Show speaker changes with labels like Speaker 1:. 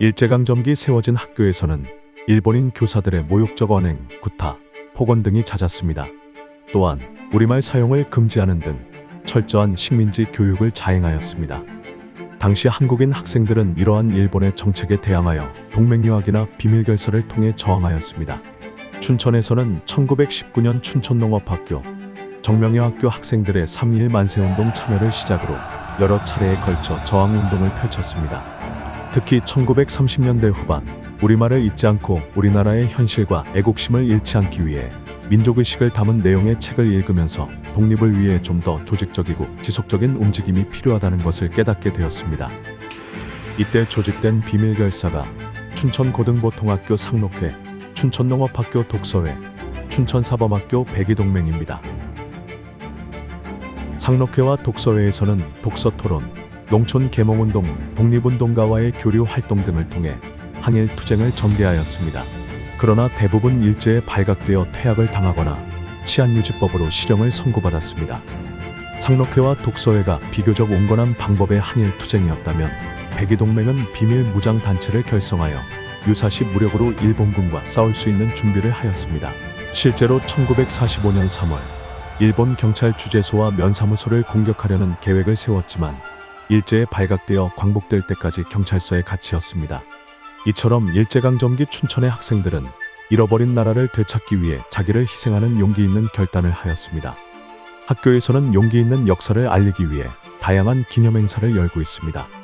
Speaker 1: 일제강점기 세워진 학교에서는 일본인 교사들의 모욕적 언행, 구타, 폭언 등이 잦았습니다. 또한 우리말 사용을 금지하는 등 철저한 식민지 교육을 자행하였습니다. 당시 한국인 학생들은 이러한 일본의 정책에 대항하여 동맹유학이나 비밀결사를 통해 저항하였습니다. 춘천에서는 1919년 춘천농업학교, 정명여학교 학생들의 3.1 만세운동 참여를 시작으로 여러 차례에 걸쳐 저항운동을 펼쳤습니다. 특히 1930년대 후반 우리말을 잊지 않고 우리나라의 현실과 애국심을 잃지 않기 위해 민족의식을 담은 내용의 책을 읽으면서 독립을 위해 좀 더 조직적이고 지속적인 움직임이 필요하다는 것을 깨닫게 되었습니다. 이때 조직된 비밀결사가 춘천고등보통학교 상록회, 춘천농업학교 독서회, 춘천사범학교 백이동맹입니다. 상록회와 독서회에서는 독서토론, 농촌 계몽운동, 독립운동가와의 교류 활동 등을 통해 항일 투쟁을 전개하였습니다. 그러나 대부분 일제에 발각되어 퇴학을 당하거나 치안유지법으로 실형을 선고받았습니다. 상록회와 독서회가 비교적 온건한 방법의 항일 투쟁이었다면 백이동맹은 비밀 무장 단체를 결성하여 유사시 무력으로 일본군과 싸울 수 있는 준비를 하였습니다. 실제로 1945년 3월 일본 경찰 주재소와 면사무소를 공격하려는 계획을 세웠지만 일제에 발각되어 광복될 때까지 경찰서에 갇히었습니다. 이처럼 일제강점기 춘천의 학생들은 잃어버린 나라를 되찾기 위해 자기를 희생하는 용기 있는 결단을 하였습니다. 학교에서는 용기 있는 역사를 알리기 위해 다양한 기념 행사를 열고 있습니다.